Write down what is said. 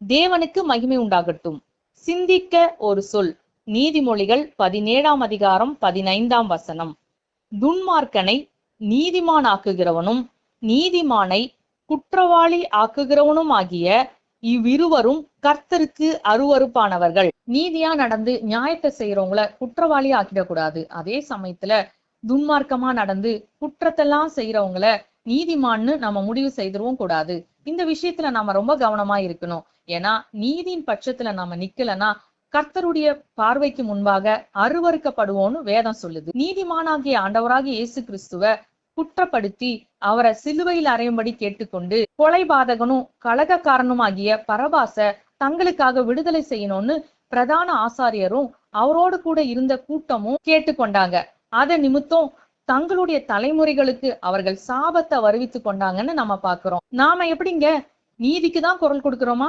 தேவனுக்கு மகிமை உண்டாகட்டும். சிந்திக்க ஒரு சொல். நீதிமொழிகள் பதினேழாம் அதிகாரம் பதினைந்தாம் வசனம். துன்மார்க்கனை நீதிமான் ஆக்குகிறவனும் நீதிமானை குற்றவாளி ஆக்குகிறவனும் ஆகிய இவ்விருவரும் கர்த்தருக்கு அருவருப்பானவர்கள். நீதியா நடந்து நியாயத்தை செய்யறவங்கள குற்றவாளி ஆக்கிடக்கூடாது. அதே சமயத்துல துன்மார்க்கமா நடந்து குற்றத்தெல்லாம் செய்யறவங்கள நீதிமான்னு நம்ம முடிவு செய்திருவோம் கூடாது. இந்த விஷயத்துல நாம ரொம்ப கவனமா இருக்கணும். ஏன்னா நீதியின் பட்சத்துல நாம நிக்கலன்னா கர்த்தருடைய பார்வைக்கு முன்பாக அருவறுக்கப்படுவோம்னு வேதம் சொல்லுது. நீதிமானாகிய ஆண்டவராகிய இயேசு கிறிஸ்துவ குற்றப்படுத்தி அவரை சிலுவையில் அறையும்படி கேட்டுக்கொண்டு கொலைபாதகனும் கலகக்காரனும் ஆகிய பரபாச தங்களுக்காக விடுதலை செய்யணும்னு பிரதான ஆசாரியரும் அவரோடு கூட இருந்த கூட்டமும் கேட்டுக்கொண்டாங்க. அத நிமித்தம் தங்களுடைய தலைமுறைகளுக்கு அவர்கள் சாபத்தை வருவித்து கொண்டாங்கன்னு நம்ம பாக்குறோம் நாம எப்படிங்க? நீதிக்கு தான் குரல் கொடுக்கிறோமா?